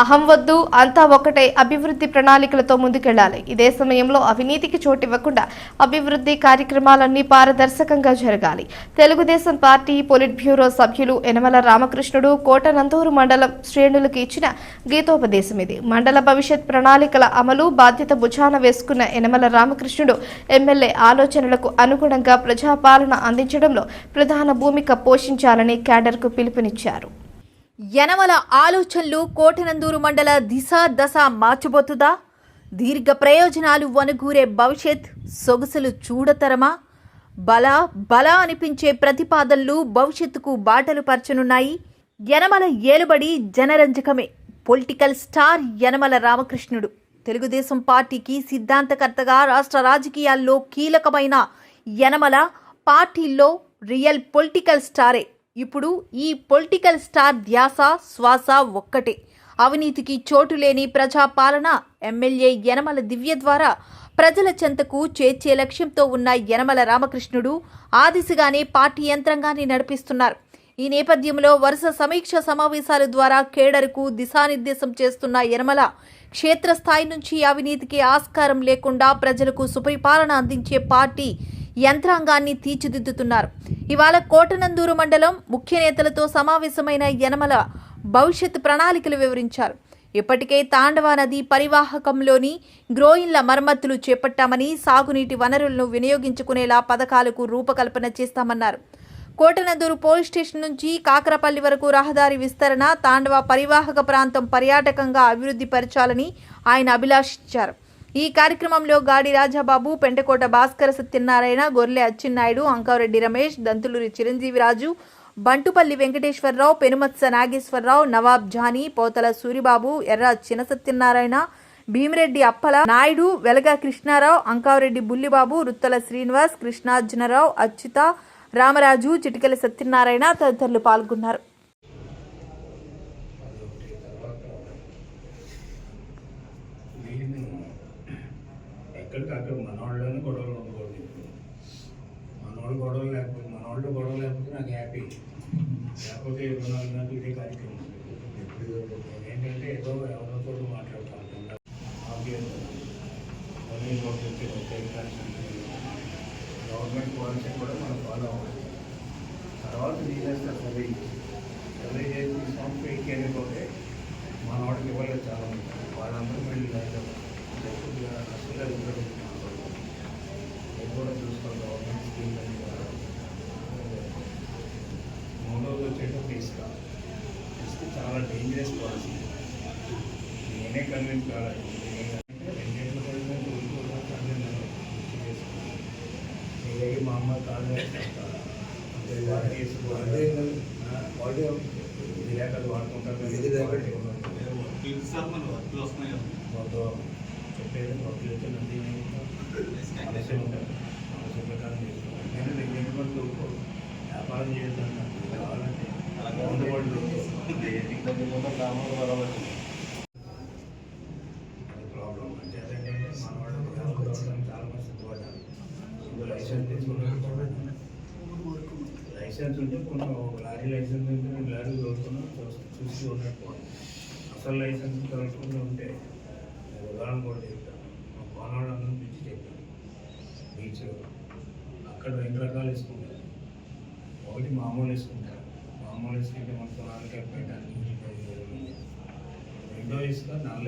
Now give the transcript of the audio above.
అహం వద్దు అంతా ఒకటే అభివృద్ధి ప్రణాళికలతో ముందుకెళ్ళాలి ఇదే సమయంలో అవినీతికి చోటివ్వకుండా అభివృద్ధి కార్యక్రమాలన్నీ పారదర్శకంగా జరగాలి. తెలుగుదేశం పార్టీ పొలిట్ బ్యూరో సభ్యులు యనమల రామకృష్ణుడు కోటనందూరు మండలం శ్రేణులకు ఇచ్చిన గీతోపదేశం ఇది. మండల భవిష్యత్ ప్రణాళికల అమలు బాధ్యత భుజాన వేసుకున్న యనమల రామకృష్ణుడు ఎమ్మెల్యే ఆలోచనలకు అనుగుణంగా ప్రజాపాలన అందించడంలో ప్రధాన భూమిక పోషించాలని క్యాడర్కు పిలుపునిచ్చారు. యనమల ఆలోచనలు కోటనందూరు మండల దిశ దశ మార్చబోతుందా దీర్ఘ ప్రయోజనాలు వనగూరే భవిష్యత్ సొగసులు చూడతరమా? బల బల అనిపించే ప్రతిపాదనలు భవిష్యత్తుకు బాటలు పరచనున్నాయి. యనమల ఏలుబడి జనరంజకమే. Political star Yanamala Ramakrishnudu. Telugu Desam పార్టీకి సిద్ధాంతకర్తగా రాష్ట్ర రాజకీయాల్లో కీలకమైన యనమల పార్టీల్లో రియల్ పొలిటికల్ స్టారే. ఇప్పుడు ఈ పొలిటికల్ స్టార్ ధ్యాస శ్వాస ఒక్కటే. అవినీతికి చోటు లేని ప్రజాపాలన ఎమ్మెల్యే యనమల దివ్య ద్వారా ప్రజల చెంతకు చేర్చే లక్ష్యంతో ఉన్న యనమల రామకృష్ణుడు ఆ దిశగానే పార్టీ యంత్రాంగాన్ని నడిపిస్తున్నారు. ఈ నేపథ్యంలో వరుస సమీక్ష సమావేశాల ద్వారా కేడర్కు దిశానిర్దేశం చేస్తున్న యనమల క్షేత్రస్థాయి నుంచి అవినీతికి ఆస్కారం లేకుండా ప్రజలకు సుపరిపాలన అందించే పార్టీ యంత్రాంగాన్ని తీర్చిదిద్దుతున్నారు. ఇవాళ కోటనందూరు మండలం ముఖ్య నేతలతో సమావేశమైన యనమల భవిష్యత్ ప్రణాళికలు వివరించారు. ఇప్పటికే తాండవ నది పరివాహకంలోని గ్రోయిన్ల మరమ్మతులు చేపట్టామని సాగునీటి వనరులను వినియోగించుకునేలా పథకాలకు రూపకల్పన చేస్తామన్నారు. కోటనందూరు పోలీస్ స్టేషన్ నుంచి కాకరపల్లి వరకు రహదారి విస్తరణ తాండవ పరివాహక ప్రాంతం పర్యాటకంగా అభివృద్ధి పరచాలని ఆయన అభిలాషించారు. ఈ కార్యక్రమంలో గాడి రాజాబాబు పెంటకోట భాస్కర సత్యనారాయణ గొర్రె అచ్చెన్నాయుడు అంకారెడ్డి రమేష్ దంతులూరి చిరంజీవిరాజు బంటుపల్లి వెంకటేశ్వరరావు పెనుమత్స నాగేశ్వరరావు నవాబ్ జానీ పోతల సూరిబాబు ఎర్ర చిన సత్యనారాయణ భీమిరెడ్డి అప్పల నాయుడు వెలగ కృష్ణారావు అంకారెడ్డి బుల్లిబాబు రుత్తల శ్రీనివాస్ కృష్ణార్జునరావు అచ్యుత రామరాజు చిటికెల సత్యనారాయణ తదితరులు పాల్గొన్నారు. ఎక్కడికక్కడ మనవాళ్ళని గొడవలు ఉండకూడదు మనవాళ్ళు గొడవలు లేకపోతే మనవాళ్ళు గొడవ లేకపోతే నాకు హ్యాపీ లేకపోతే ఇరవై నాలుగు నాకు ఇదే కార్యక్రమం. ఏంటంటే ఏదో ఎవరితో తోటి మాట్లాడతాను గవర్నమెంట్ పాలసీ కూడా మనం ఫాలో అవ్వాలి. తర్వాత తీసేస్తారు సర్వే సర్వే చేసి కూడా చూసుకోవాలి గవర్నమెంట్ స్కీమ్ అని కూడా. మూడవది వచ్చేటప్పుడు ఇసుక ఇసుక చాలా డేంజరస్ పాలసీ నేనే కన్విన్స్ కావాలి రెండేళ్ళు పడినా ఇలాగే మా అమ్మ కాళ్ళు వేస్తారు అంటే వాటి వేసుకోవాలి విలేకరులు వాడుకుంటారు ఇది లేకపోతే మొత్తం చెప్పేది మొత్తం అయితే నంది వ్యాపారం చేయొద్దు ప్రాబ్లం అంటే అదేంటంటే మన వాళ్ళు చాలా మంది సిద్ధపడ్డారు లైసెన్స్ తీసుకున్నారు లైసెన్స్ ఉంటే కొన్ని ఒక లారీ లైసెన్స్ ఉంటే నేను లారీ దొరుకుతున్నాం చూస్తూ ఉన్నట్టు అసలు లైసెన్స్ దొరకకుండా ఉంటే ఉదాహరణ కూడా చెప్తాను మా కోనాళ్ళందరం పిచ్చి బీచ్ అక్కడ రెండు రకాలు వేసుకుంటారు. ఒకటి మామూలు వేసుకుంటారు. మామూలు వేసుకుంటే మన పొలాలకి పెట్టడానికి రెండో ఇసుక నాలుగు